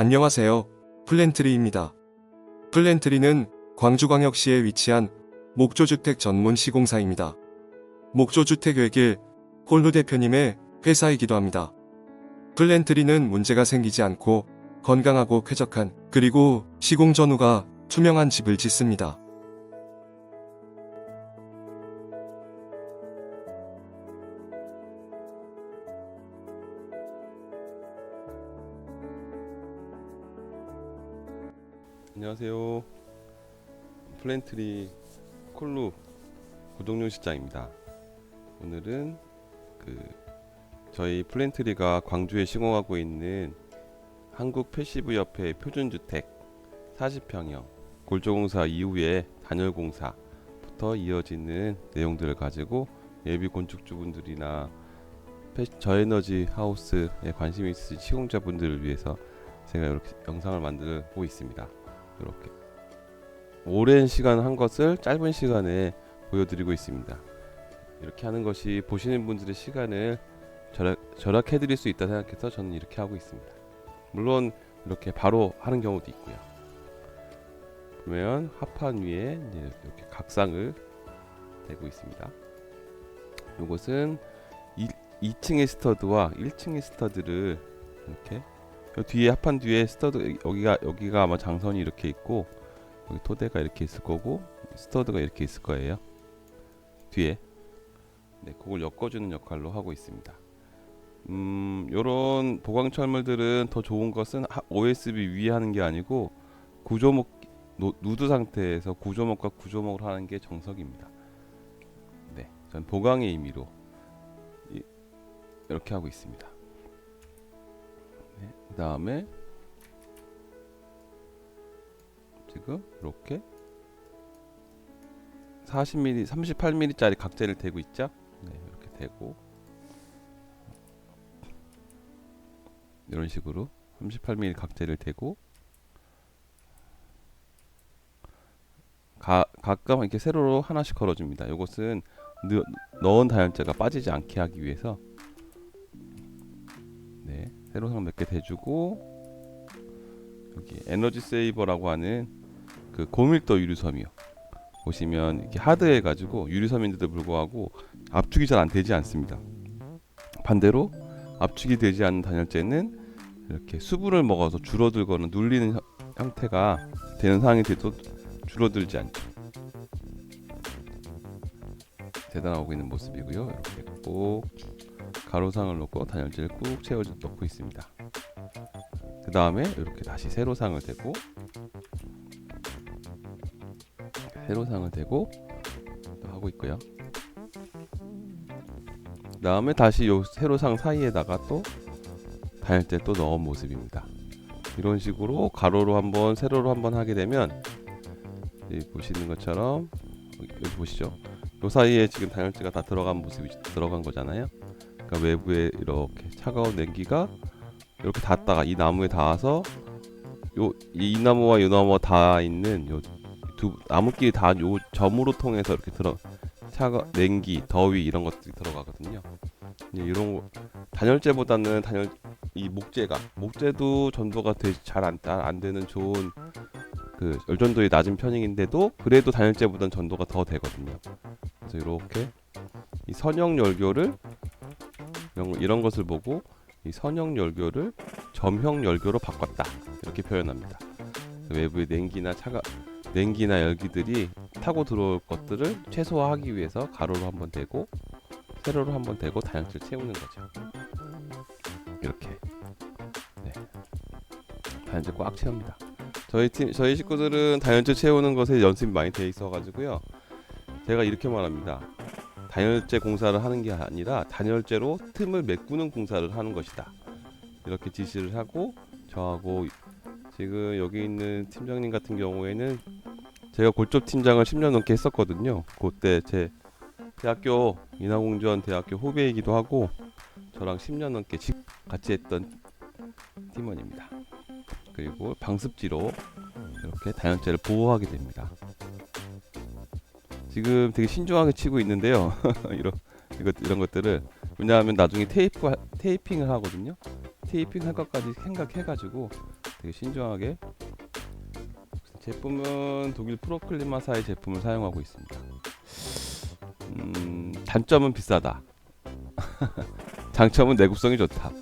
안녕하세요. 플랜트리입니다. 플랜트리는 광주광역시에 위치한 목조주택 전문 시공사입니다. 목조주택 외길 홀루 대표님의 회사이기도 합니다. 플랜트리는 문제가 생기지 않고 건강하고 쾌적한 그리고 시공 전후가 투명한 집을 짓습니다. 안녕하세요. 플랜트리 콜루 구독용 시장입니다. 오늘은 그 저희 플랜트리가 광주에 시공하고 있는 한국 패시브 협회 표준주택 40평형 골조공사 이후에 단열공사부터 이어지는 내용들을 가지고 예비 건축주분들이나 패- 저에너지 하우스에 관심이 있으신 시공자분들을 위해서 제가 이렇게 영상을 만들고 있습니다. 이렇게 오랜 시간 한 것을 짧은 시간에 보여드리고 있습니다. 이렇게 하는 것이 보시는 분들의 시간을 절약, 절약 해드릴 수 있다 생각해서 저는 이렇게 하고 있습니다. 물론 이렇게 바로 하는 경우도 있고요. 보면 합판 위에 이렇게 각상을 대고 있습니다. 이것은 2, 층의 스터드와 1층의 스터드를 이렇게 요 뒤에 합판 뒤에 스터드 여기가 여기가 아마 장선이 이렇게 있고 여기 토대가 이렇게 있을 거고 스터드가 이렇게 있을 거예요. 뒤에 네, 그걸 엮어주는 역할로 하고 있습니다. 음, 요런 보강 철물들은 더 좋은 것은 하- OSB 위에 하는 게 아니고 구조목 노- 누드 상태에서 구조목과 구조목을 하는 게 정석입니다. 네, 전 보강의 의미로 이, 이렇게 하고 있습니다. 네, 그 다음에 지금 이렇게 40mm, 38mm짜리 각재를 대고 있죠? 네, 이렇게 대고 이런 식으로 38mm 각재를 대고 가, 가끔 이렇게 세로로 하나씩 걸어줍니다. 이것은 넣, 넣은 다연제가 빠지지 않게 하기 위해서 네, 세로상 몇개 대주고 여기 에너지 세이버라고 하는 그 고밀도 유리섬이요. 보시면 이렇게 하드해 가지고 유리섬인데도 불구하고 압축이 잘 안 되지 않습니다. 반대로 압축이 되지 않는 단열재는 이렇게 수분을 먹어서 줄어들거나 눌리는 형- 형태가 되는 상황이 돼도 줄어들지 않죠. 대단하고 있는 모습이고요. 이렇게 꼭 가로상을 놓고 단열재를 꾹 채워 넣고 있습니다. 그 다음에 이렇게 다시 세로상을 대고 세로상을 대고 또 하고 있고요. 그 다음에 다시 요 세로상 사이에다가 또 단열재 또 넣은 모습입니다. 이런 식으로 가로로 한번 세로로 한번 하게 되면 이 보시는 것처럼 여기 보시죠. 요 사이에 지금 단열재가 다 들어간 모습이 들어간 거잖아요. 그러니까 외부에 이렇게 차가운 냉기가 이렇게 닿다가 이 나무에 닿아서 요 이 나무와 이 나무가 닿아 있는 요 두 나무끼리 다요 점으로 통해서 이렇게 들어 차가 냉기, 더위 이런 것들이 들어가거든요. 이런 거 단열재보다는 단열 이 목재가 목재도 전도가 잘안 안 되는 좋은 그 열전도의 낮은 편인데도 그래도 단열재보다는 전도가 더 되거든요. 그래서 이렇게 이 선형 열교를 이런, 거- 이런 것을 보고 이 선형 열교를 점형 열교로 바꿨다 이렇게 표현합니다. 외부의 냉기나 차가 냉기나 열기들이 타고 들어올 것들을 최소화하기 위해서 가로로 한번 대고 세로로 한번 대고 다양치를 채우는 거죠. 이렇게 네. 다연체 꽉 채웁니다. 저희 팀 저희 식구들은 다연체 채우는 것에 연습이 많이 돼 있어 가지고요. 제가 이렇게 말합니다. 단열재 공사를 하는 게 아니라 단열재로 틈을 메꾸는 공사를 하는 것이다. 이렇게 지시를 하고 저하고 지금 여기 있는 팀장님 같은 경우에는 제가 골조 팀장을 10년 넘게 했었거든요. 그때 제 대학교 인하공전 대학교 후배이기도 하고 저랑 10년 넘게 지- 같이 했던 팀원입니다. 그리고 방습지로 이렇게 다연재를 보호하게 됩니다. 지금 되게 신중하게 치고 있는데요. 이런 이것 이런 것들을 왜냐하면 나중에 테이프 테이핑을 하거든요. 테이핑 할 것까지 생각해가지고 되게 신중하게 제품은 독일 프로클리마사의 제품을 사용하고 있습니다. 음, 단점은 비싸다. 장점은 내구성이 좋다.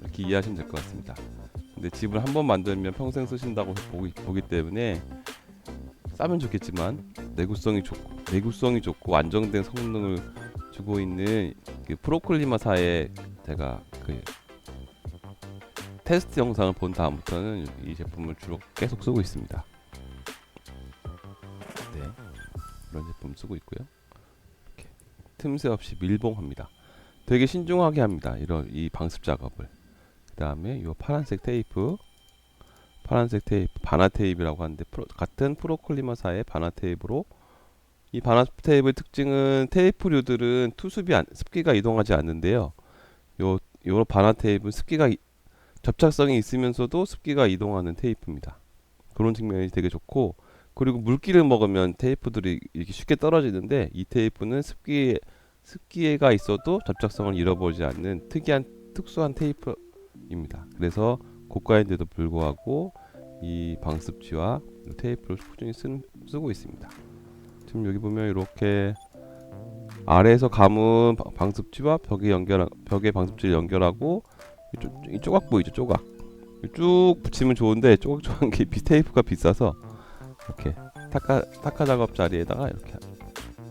이렇게 이해하시면 될 것 같습니다. 근데 집을 한 번 만들면 평생 쓰신다고 보기, 보기 때문에 싸면 좋겠지만 내구성이 좋고 내구성이 좋고 안정된 성능을 주고 있는 그 프로클리마사의 제가 그 테스트 영상을 본 다음부터는 이 제품을 주로 계속 쓰고 있습니다. 네, 이런 제품 쓰고 있고요. 이렇게 틈새 없이 밀봉합니다. 되게 신중하게 합니다. 이런 이 방습 작업을. 그 다음에 이 파란색 테이프, 파란색 테이프, 바나 테이프라고 하는데 프로, 같은 프로클리마사의 바나 테이프로 이 바나 테이프의 특징은 테이프류들은 투습이 안, 습기가 이동하지 않는데요. 요요 바나 테이프는 습기가 이- 접착성이 있으면서도 습기가 이동하는 테이프입니다. 그런 측면이 되게 좋고 그리고 물기를 먹으면 테이프들이 이렇게 쉽게 떨어지는데 이 테이프는 습기 습기가 있어도 접착성을 잃어버리지 않는 특이한 특수한 테이프입니다. 그래서 고가인데도 불구하고 이 방습지와 이 테이프를 꾸준히 쓴, 쓰고 있습니다. 지금 여기 보면 이렇게 아래에서 감은 방- 방습지와 벽에 연결 벽에 방습지를 연결하고 이, 조각 보이죠 조각 쭉 붙이면 좋은데 조각조각 게 비- 테이프가 비싸서 이렇게 타카 타카 작업 자리에다가 이렇게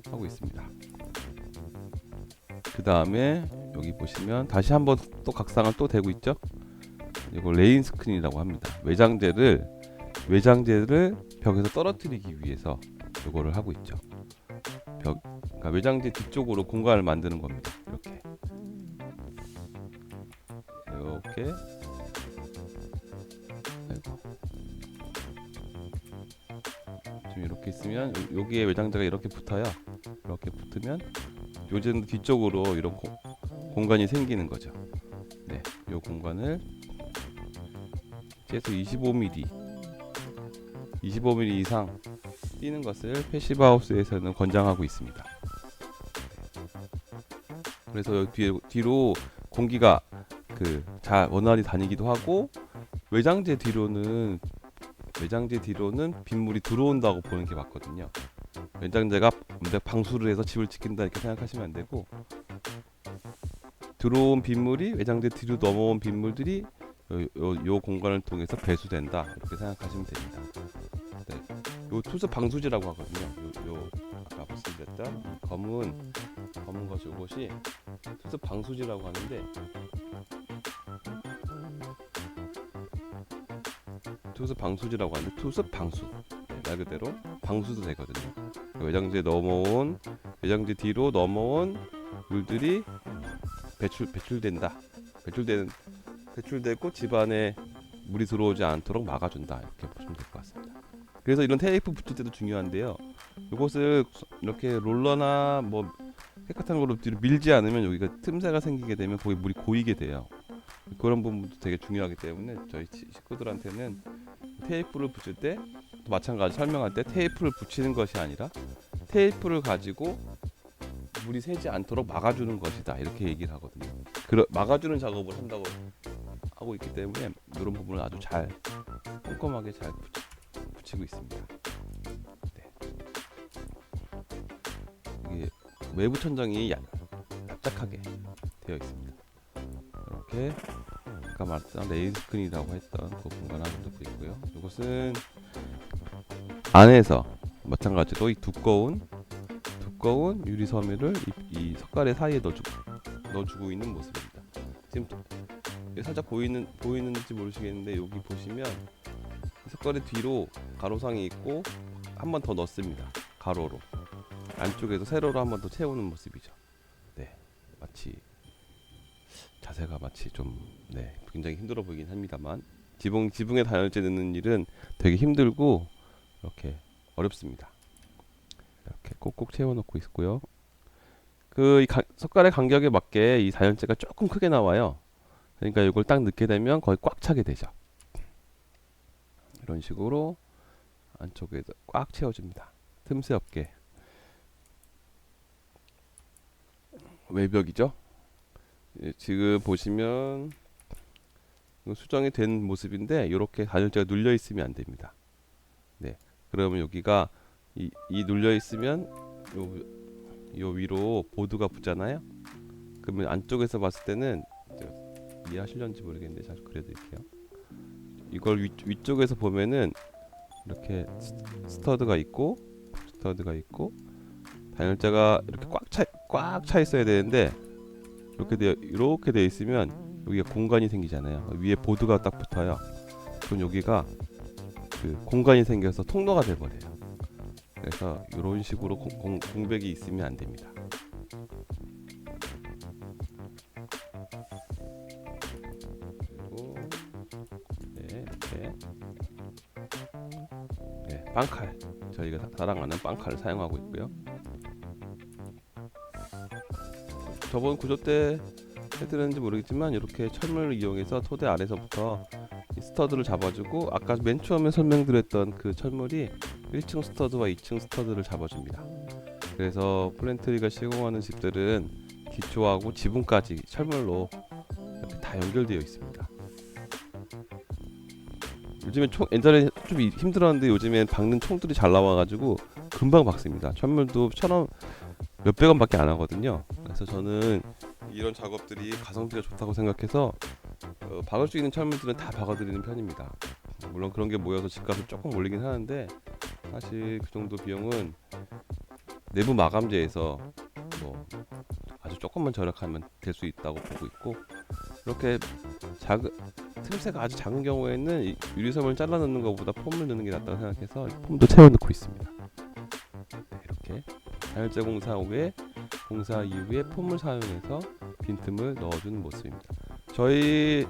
하고 있습니다. 그 다음에 여기 보시면 다시 한번 또 각상을 또 대고 있죠. 이거 레인 스크린이라고 합니다. 외장재를 외장재를 벽에서 떨어뜨리기 위해서 이거를 하고 있죠. 벽 그러니까 외장재 뒤쪽으로 공간을 만드는 겁니다. 이렇게 이렇게 아이고. 지금 이렇게 있으면 요- 여기에 외장재가 이렇게 붙어요. 이렇게 붙으면 요즘 뒤쪽으로 이런 고- 공간이 생기는 거죠. 네, 이 공간을 최소 25mm, 25mm 이상 뛰는 것을 패시브 하우스에서는 권장하고 있습니다. 그래서 뒤에, 뒤로 공기가 그 잘 원활히 다니기도 하고 외장재 뒤로는 외장재 뒤로는 빗물이 들어온다고 보는 게 맞거든요. 외장재가 방수를 해서 집을 지킨다 이렇게 생각하시면 안 되고 들어온 빗물이 외장재 뒤로 넘어온 빗물들이 요, 요, 요 공간을 통해서 배수된다 이렇게 생각하시면 됩니다. 네. 요 투습 방수지라고 하거든요. 요, 요 아까 말씀드렸던 검은 검은 것이 요것이 투습 방수지라고 하는데 투습 방수지라고 하는데 투습 방수 네, 말 그대로 방수도 되거든요. 외장재 넘어온 외장재 뒤로 넘어온 물들이 배출 배출된다. 배출되는 배출되고 집안에 물이 들어오지 않도록 막아준다 이렇게 그래서 이런 테이프 붙일 때도 중요한데요. 이것을 이렇게 롤러나 뭐 깨끗한 걸로 뒤로 밀지 않으면 여기가 틈새가 생기게 되면 거기 물이 고이게 돼요. 그런 부분도 되게 중요하기 때문에 저희 치- 식구들한테는 테이프를 붙일 때또 마찬가지 설명할 때 테이프를 붙이는 것이 아니라 테이프를 가지고 물이 새지 않도록 막아주는 것이다 이렇게 얘기를 하거든요. 그러, 막아주는 작업을 한다고 하고 있기 때문에 이런 부분을 아주 잘 꼼꼼하게 잘 붙이, 붙이고 있습니다. 네. 이게 외부 천정이 약, 납작하게 되어 있습니다. 이렇게 아까 말했던 레인 스크린이라고 했던 그 공간 하나도 보이고요. 이것은 안에서 마찬가지로 이 두꺼운 두꺼운 유리 섬유를 이, 이 석가래 사이에 넣어주고 넣어주고 있는 모습입니다. 지금 살짝 보이는 보이는지 모르시겠는데 여기 보시면 이 석가래 뒤로 가로상이 있고 한 번 더 넣습니다. 가로로 안쪽에서 세로로 한 번 더 채우는 모습이죠. 네, 마치 자세가 마치 좀 네, 굉장히 힘들어 보이긴 합니다만 지붕 지붕에 단열재 넣는 일은 되게 힘들고 이렇게 어렵습니다. 이렇게 꼭꼭 채워놓고 있고요. 그이 석가래 간격에 맞게 이 다연재가 조금 크게 나와요. 그러니까 이걸 딱 넣게 되면 거의 꽉 차게 되죠. 이런 식으로 안쪽에 꽉 채워줍니다. 틈새 없게 외벽이죠. 예, 지금 보시면 수정이 된 모습인데 이렇게 단열재가 눌려 있으면 안 됩니다. 네, 그러면 여기가 이, 이 눌려 있으면 요, 요 위로 보드가 붙잖아요. 그러면 안쪽에서 봤을 때는 이해하실런지 모르겠는데 잘 그려드릴게요. 이걸 위, 위쪽에서 보면은 이렇게 스- 스터드가 있고 스터드가 있고 단열재가 이렇게 꽉 차 꽉 차 있어야 되는데 이렇게 되어 이렇게 되어 있으면 여기가 공간이 생기잖아요. 위에 보드가 딱 붙어요. 그럼 여기가 그 공간이 생겨서 통로가 돼 버려요. 그래서 이런 식으로 공, 공, 공백이 있으면 안 됩니다. 빵칼 저희가 사- 사랑하는 빵칼을 사용하고 있고요. 저번 구조 때 해드렸는지 모르겠지만 이렇게 철물을 이용해서 토대 아래서부터 이 스터드를 잡아주고 아까 맨 처음에 설명드렸던 그 철물이 1층 스터드와 2층 스터드를 잡아줍니다. 그래서 플랜트리가 시공하는 집들은 기초하고 지붕까지 철물로 다 연결되어 있습니다. 요즘에 총 옛날에 좀 이- 힘들었는데 요즘엔 박는 총들이 잘 나와가지고 금방 박습니다. 철물도 천원 몇백 원밖에 안 하거든요. 그래서 저는 이런 작업들이 가성비가 좋다고 생각해서 어, 박을 수 있는 철물들은 다 박아드리는 편입니다. 물론 그런 게 모여서 집값을 조금 올리긴 하는데 사실 그 정도 비용은 내부 마감재에서 뭐 아주 조금만 절약하면 될 수 있다고 보고 있고 이렇게 작은 틈새가 아주 작은 경우에는 이 유리섬을 잘라 넣는 것보다 폼을 넣는 게 낫다고 생각해서 폼도 채워 넣고 있습니다. 네, 이렇게 다혈제 공사 후에 공사 이후에 폼을 사용해서 빈틈을 넣어주는 모습입니다. 저희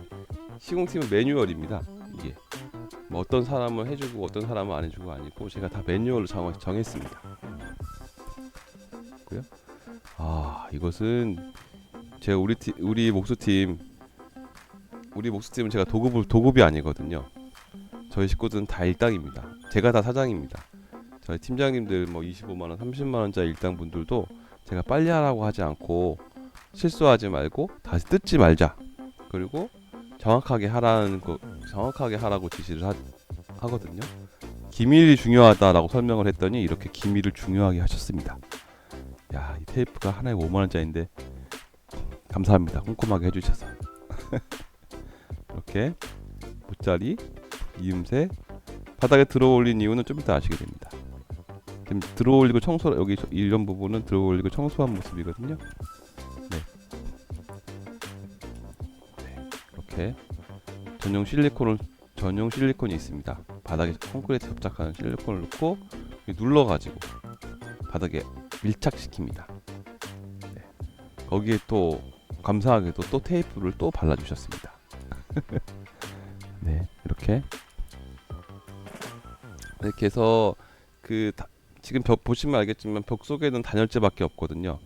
시공팀은 매뉴얼입니다. 이게 뭐 어떤 사람을 해주고 어떤 사람은 안 해주고 아니고 제가 다 매뉴얼로 정, 정했습니다. 고요. 아 이것은 제가 우리 팀 우리 목수팀 우리 목수팀은 제가 도급 도급이 아니거든요. 저희 식구들은 다 일당입니다. 제가 다 사장입니다. 저희 팀장님들 뭐 25만 원, 30만 원짜리 일당 분들도 제가 빨리 하라고 하지 않고 실수하지 말고 다시 뜯지 말자. 그리고 정확하게 하라는 거 정확하게 하라고 지시를 하, 하거든요. 기밀이 중요하다라고 설명을 했더니 이렇게 기밀을 중요하게 하셨습니다. 야, 이 테이프가 하나에 5만 원짜리인데 감사합니다. 꼼꼼하게 해주셔서 이렇게 모짜리 이음새 바닥에 들어올린 이유는 좀 이따 아시게 됩니다. 지금 들어올리고 청소 여기 저- 이런 부분은 들어올리고 청소한 모습이거든요. 네. 네, 이렇게 전용 실리콘을 전용 실리콘이 있습니다. 바닥에 콘크리트 접착하는 실리콘을 넣고 눌러가지고 바닥에 밀착시킵니다. 네. 거기에 또 감사하게도 또 테이프를 또 발라주셨습니다. 네, 이렇게 이렇게 해서 그 다- 지금 벽 보시면 알겠지만 벽 속에는 단열재밖에 없거든요.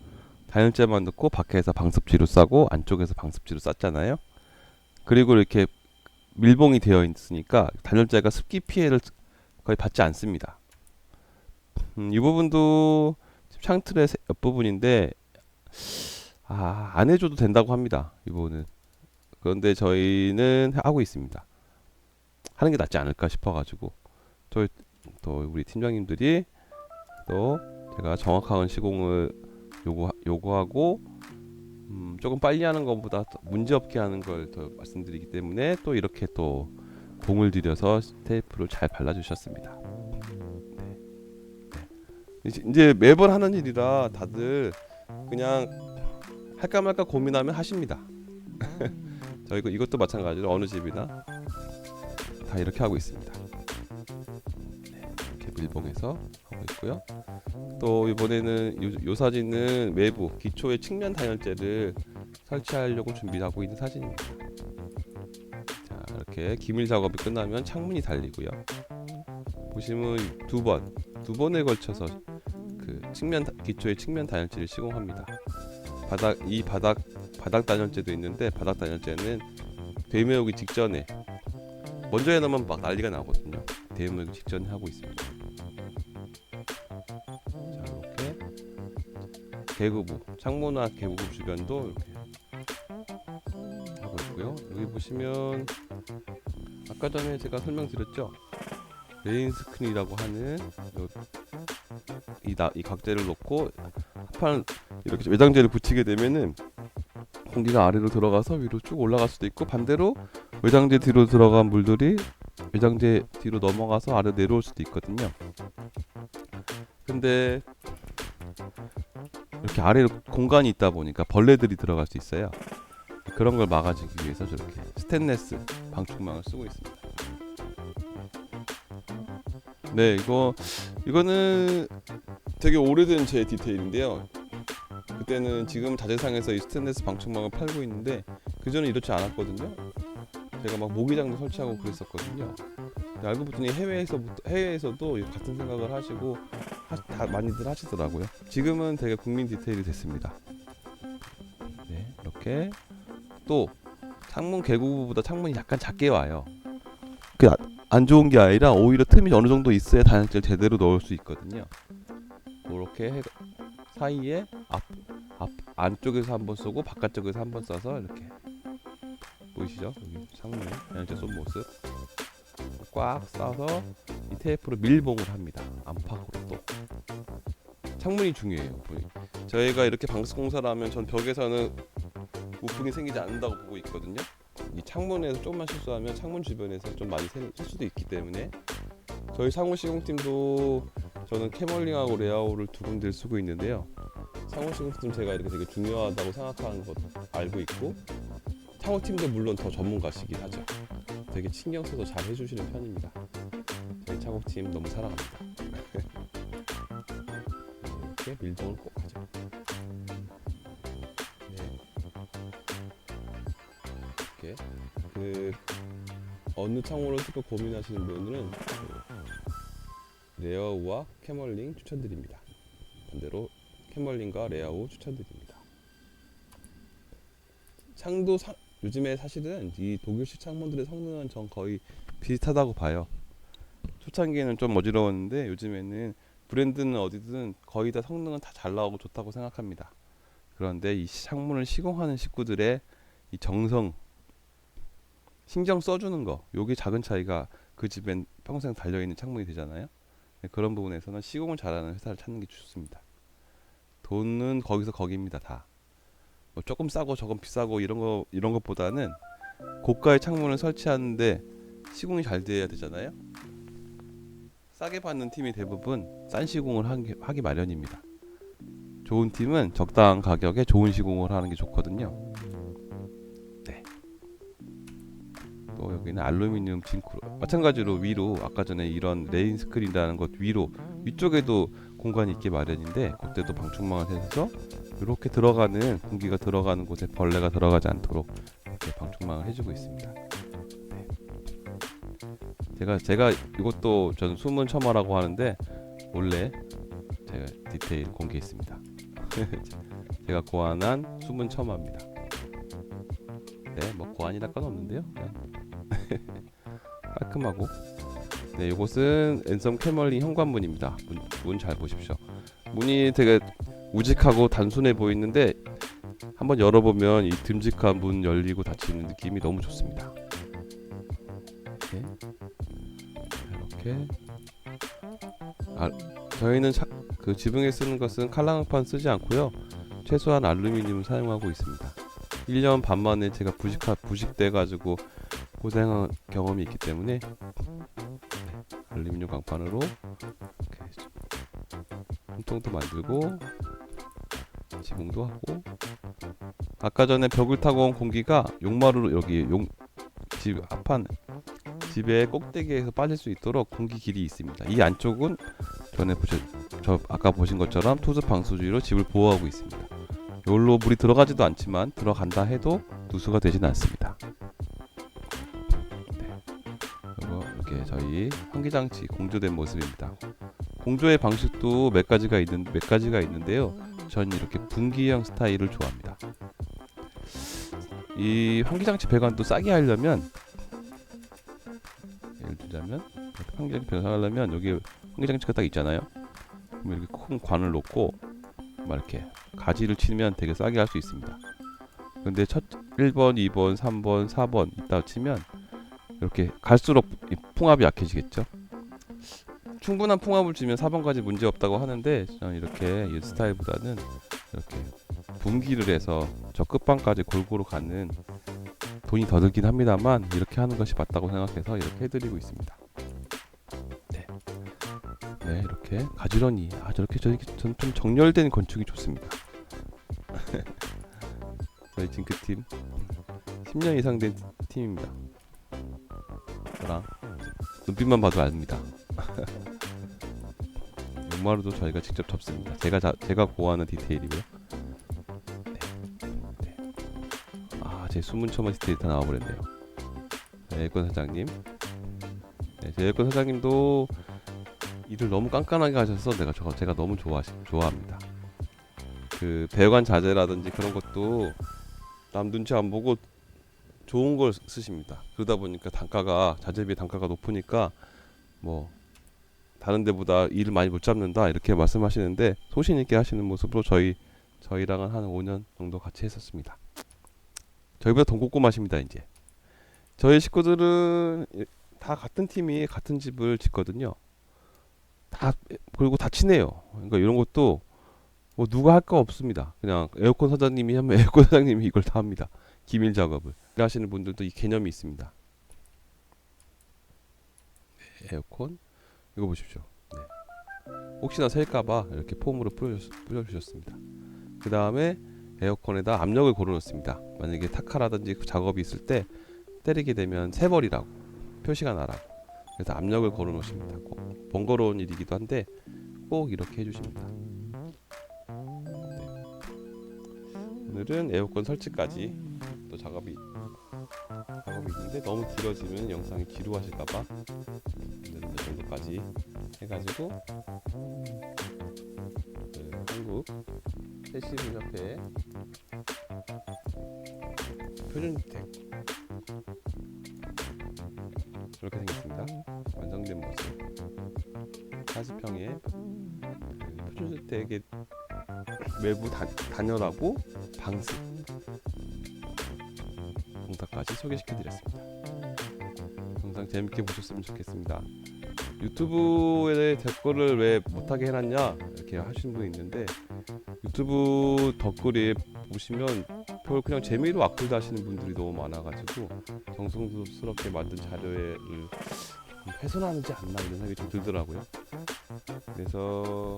단열재만 넣고 밖에서 방습지로 싸고 안쪽에서 방습지로 쌌잖아요. 그리고 이렇게 밀봉이 되어 있으니까 단열재가 습기 피해를 거의 받지 않습니다. 음, 이 부분도 창틀의 세- 옆부분인데 아, 안 해줘도 된다고 합니다. 이 부분은 그런데 저희는 하고 있습니다. 하는 게 낫지 않을까 싶어가지고 저희 또 우리 팀장님들이 또 제가 정확한 시공을 요구 요구하고 음, 조금 빨리 하는 것보다 더 문제 없게 하는 걸 더 말씀드리기 때문에 또 이렇게 또 공을 들여서 테이프를 잘 발라주셨습니다. 네. 네. 이제- 이제 매번 하는 일이라 다들 그냥 할까 말까 고민하면 하십니다. 저 이거 이것도 마찬가지로 어느 집이나 다 이렇게 하고 있습니다. 네, 이렇게 밀봉해서 하고 있고요. 또 이번에는 요, 요 사진은 외부 기초의 측면 단열재를 설치하려고 준비하고 있는 사진입니다. 자 이렇게 기밀 작업이 끝나면 창문이 달리고요. 보시면 두 번, 두 번에 걸쳐서 그 측면 다- 기초의 측면 단열재를 시공합니다. 바닥 이 바닥 바닥 단열재도 있는데 바닥 단열재는 되메우기 직전에 먼저 해놓으면 막 난리가 나거든요. 대응을 직전에 하고 있습니다. 자 이렇게 개구부 창문화 개구부 주변도 이렇게 하고 있고요. 여기 보시면 아까 전에 제가 설명드렸죠. 레인 스크린이라고 하는 요, 이, 나, 이 각재를 놓고 합판 이렇게 외장재를 붙이게 되면은 공기가 아래로 들어가서 위로 쭉 올라갈 수도 있고 반대로 외장재 뒤로 들어간 물들이 외장재 뒤로 넘어가서 아래 내려올 수도 있거든요. 근데 이렇게 아래로 공간이 있다 보니까 벌레들이 들어갈 수 있어요. 그런 걸 막아주기 위해서 저렇게 스테인레스 방충망을 쓰고 있습니다. 네, 이거 이거는 되게 오래된 제 디테일인데요. 그때는 지금 자재상에서 이 스테인레스 방충망을 팔고 있는데 그 전에 이렇지 않았거든요. 제가 막 모기장도 설치하고 그랬었거든요. 알고 봤더니 해외에서 해외에서도 같은 생각을 하시고 하, 다 많이들 하시더라고요. 지금은 되게 국민 디테일이 됐습니다. 네, 이렇게 또 창문 개구부보다 창문이 약간 작게 와요. 그 안 좋은 게 아니라 오히려 틈이 어느 정도 있어야 단열재를 제대로 넣을 수 있거든요. 그렇게 해, 사이에 앞, 앞 안쪽에서 한 번 쏘고 바깥쪽에서 한 번 쏴서 이렇게 보이시죠? 여기 창문에 단열재 쏜 모습 꽉 쏴서 이 테이프로 밀봉을 합니다. 안팎으로 또 창문이 중요해요. 저희가 이렇게 방수 공사를 하면 전 벽에서는 우풍이 생기지 않는다고 보고 있거든요. 이 창문에서 조금만 실수하면 창문 주변에서 좀 많이 셀 수도 있기 때문에 저희 상호 시공팀도 저는 캐멀링하고 레아오를 두 군데를 쓰고 있는데요. 상호 시공팀 제가 이렇게 되게 중요하다고 생각하는 것 알고 있고 상호 팀도 물론 더 전문가시긴 하죠. 되게 신경 써서 잘 해주시는 편입니다. 저희 창호팀 너무 사랑합니다. 이렇게 밀봉을 꼭 하죠. 네. 이렇게 그 어느 창호를 쓸까 고민하시는 분들은 그 레아우와 캐멀링 추천드립니다. 반대로 캐멀링과 레아우 추천드립니다. 창도 사, 요즘에 사실은 이 독일식 창문들의 성능은 전 거의 비슷하다고 봐요. 초창기에는 좀 어지러웠는데 요즘에는 브랜드는 어디든 거의 다 성능은 다 잘 나오고 좋다고 생각합니다. 그런데 이 창문을 시공하는 식구들의 이 정성 신경 써주는 거 요게 작은 차이가 그 집엔 평생 달려있는 창문이 되잖아요 네, 그런 부분에서는 시공을 잘하는 회사를 찾는 게 좋습니다 돈은 거기서 거기입니다 다 뭐 조금 싸고 조금 비싸고 이런 거 이런 것보다는 고가의 창문을 설치하는데 시공이 잘 돼야 되잖아요. 싸게 받는 팀이 대부분 싼 시공을 하기, 하기 마련입니다. 좋은 팀은 적당한 가격에 좋은 시공을 하는 게 좋거든요. 또 여기는 알루미늄 징크로. 마찬가지로 위로 아까 전에 이런 레인 스크린이라는 것 위로 위쪽에도 공간이 있게 마련인데 그때도 방충망을 해서 이렇게 들어가는 공기가 들어가는 곳에 벌레가 들어가지 않도록 이렇게 방충망을 해주고 있습니다. 네. 제가 제가 이것도 전 숨은 첨화라고 하는데 원래 제가 디테일 공개했습니다. 제가 고안한 숨은 첨화입니다. 네, 뭐 고안이랄 건 없는데요. 깔끔하고 네 이곳은 앤섬 캐멀링 현관문입니다. 문 잘 보십시오. 문이 되게 우직하고 단순해 보이는데 한번 열어보면 이 듬직한 문 열리고 닫히는 느낌이 너무 좋습니다. 이렇게. 이렇게. 아, 저희는 사, 그 지붕에 쓰는 것은 칼랑판 쓰지 않고요. 최소한 알루미늄을 사용하고 있습니다. 1년 반 만에 제가 부식하, 부식돼 가지고 고생한 경험이 있기 때문에 네, 알루미늄 강판으로 통통도 만들고 지붕도 하고 아까 전에 벽을 타고 온 공기가 용마루로 여기 용 집 앞판 집의 꼭대기에서 빠질 수 있도록 공기 길이 있습니다. 이 안쪽은 전에 보셨 저 아까 보신 것처럼 투스 방수주의로 집을 보호하고 있습니다. 여기로 물이 들어가지도 않지만 들어간다 해도 누수가 되지는 않습니다. 저희 환기장치 공조된 모습입니다. 공조의 방식도 몇 가지가 있는 몇 가지가 있는데요. 전 이렇게 분기형 스타일을 좋아합니다. 이 환기장치 배관도 싸게 하려면 예를 들자면 환기장치 배관하려면 여기 환기장치가 딱 있잖아요. 그럼 이렇게 큰 관을 놓고 막 이렇게 가지를 치면 되게 싸게 할 수 있습니다. 근데 첫 1번, 2번, 3번, 4번 있다 치면 이렇게 갈수록 이 풍압이 약해지겠죠. 충분한 풍압을 주면 4번까지 문제 없다고 하는데 저는 이렇게 이 스타일보다는 이렇게 분기를 해서 저 끝방까지 골고루 가는 돈이 더 들긴 합니다만 이렇게 하는 것이 맞다고 생각해서 이렇게 해드리고 있습니다. 네, 네 이렇게 가지런히 아 저렇게 저렇게 전좀 정렬된 건축이 좋습니다. 저희 징크팀 10년 이상 된 팀입니다. 저랑 눈빛만 봐도 압니다. 연마루도 저희가 직접 접습니다. 제가 자, 제가 고하는 디테일이고요. 네. 네. 아, 제 숨은 처마 디테일 다 나와버렸네요. 네, 에어컨 사장님. 네, 제 에어컨 사장님도 일을 너무 깐깐하게 하셔서 내가 저 제가 너무 좋아하시 좋아합니다. 그 배관 자재라든지 그런 것도 남 눈치 안 보고 좋은 걸 쓰십니다. 그러다 보니까 단가가 자재비 단가가 높으니까 뭐 다른 데보다 일을 많이 못 잡는다 이렇게 말씀하시는데 소신 있게 하시는 모습으로 저희 저희랑은 한 5년 정도 같이 했었습니다. 저희보다 돈 꼼꼼하십니다 이제. 저희 식구들은 다 같은 팀이 같은 집을 짓거든요. 다 그리고 다 친해요. 그러니까 이런 것도 뭐 누가 할 거 없습니다. 그냥 에어컨 사장님이 하면 에어컨 사장님이 이걸 다 합니다. 기밀 작업을 하시는 분들도 이 개념이 있습니다. 네, 에어컨 이거 보십시오. 네. 혹시나 셀까봐 이렇게 폼으로 뿌려주, 뿌려주셨습니다. 그 다음에 에어컨에다 압력을 걸어놓습니다. 만약에 타카라든지 그 작업이 있을 때 때리게 되면 새버리라고 표시가 나라고 그래서 압력을 걸어놓으십니다. 꼭 번거로운 일이기도 한데 꼭 이렇게 해주십니다. 네. 오늘은 에어컨 설치까지 또 작업이 작업이 있는데 너무 길어지면 영상이 지루하실까봐 이 정도까지 해가지고 그 한국 세시브 협회 표준주택 이렇게 생겼습니다. 완성된 모습 40평의 그 표준주택의 외부 단, 단열하고 방수 공사까지 소개시켜드렸습니다. 영상 재밌게 보셨으면 좋겠습니다. 유튜브에 댓글을 왜 못하게 해놨냐 이렇게 하시는 분이 있는데 유튜브 댓글에 보시면 별 그냥 재미로 악플 다시는 분들이 너무 많아가지고 정성스럽게 만든 자료를 좀 훼손하지 않나 이런 생각이 좀 들더라고요. 그래서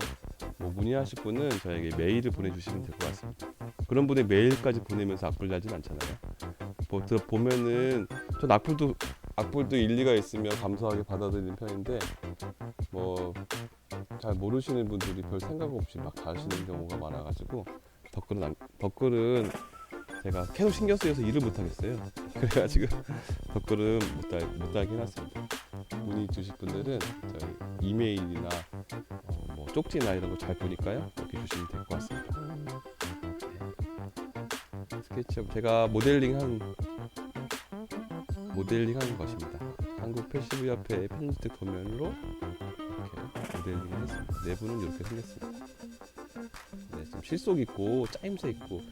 뭐 문의하실 분은 저에게 메일을 보내주시면 될 것 같습니다. 그런 분의 메일까지 보내면서 악플 달진 않잖아요. 뭐 들어 보면은 전 악플도 악플도 일리가 있으면 감사하게 받아들이는 편인데 뭐 잘 모르시는 분들이 별 생각 없이 막 다시는 경우가 많아가지고 댓글은 안, 댓글은 제가 계속 신경 쓰여서 일을 못 하겠어요. 그래가지고 댓글은 못, 달, 못 달게 해놨습니다. 문의 주실 분들은 저희 이메일이나 어, 뭐 쪽지나 이런 거 잘 보니까요 이렇게 주시면 될 것 같습니다. 네. 스케치업 제가 모델링한 모델링한 것입니다. 한국 패시브 협회 편집tek 도면으로 이렇게 모델링을 했습니다. 내부는 이렇게 생겼습니다. 네, 좀 실속 있고 짜임새 있고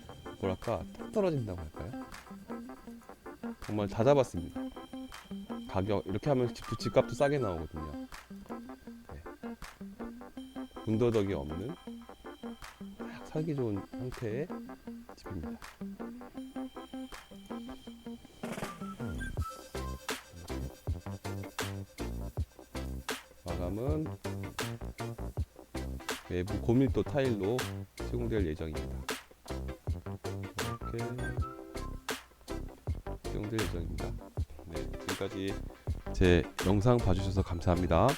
뭐랄까 탁 떨어진다고 할까요? 정말 다 잡았습니다. 가격 이렇게 하면 집, 집값도 싸게 나오거든요. 네. 군더더기 없는 딱 살기 좋은 형태의 마감은 외부 고밀도 타일로 시공될 예정입니다. 이렇게 시공될 예정입니다. 네, 지금까지 제 영상 봐주셔서 감사합니다.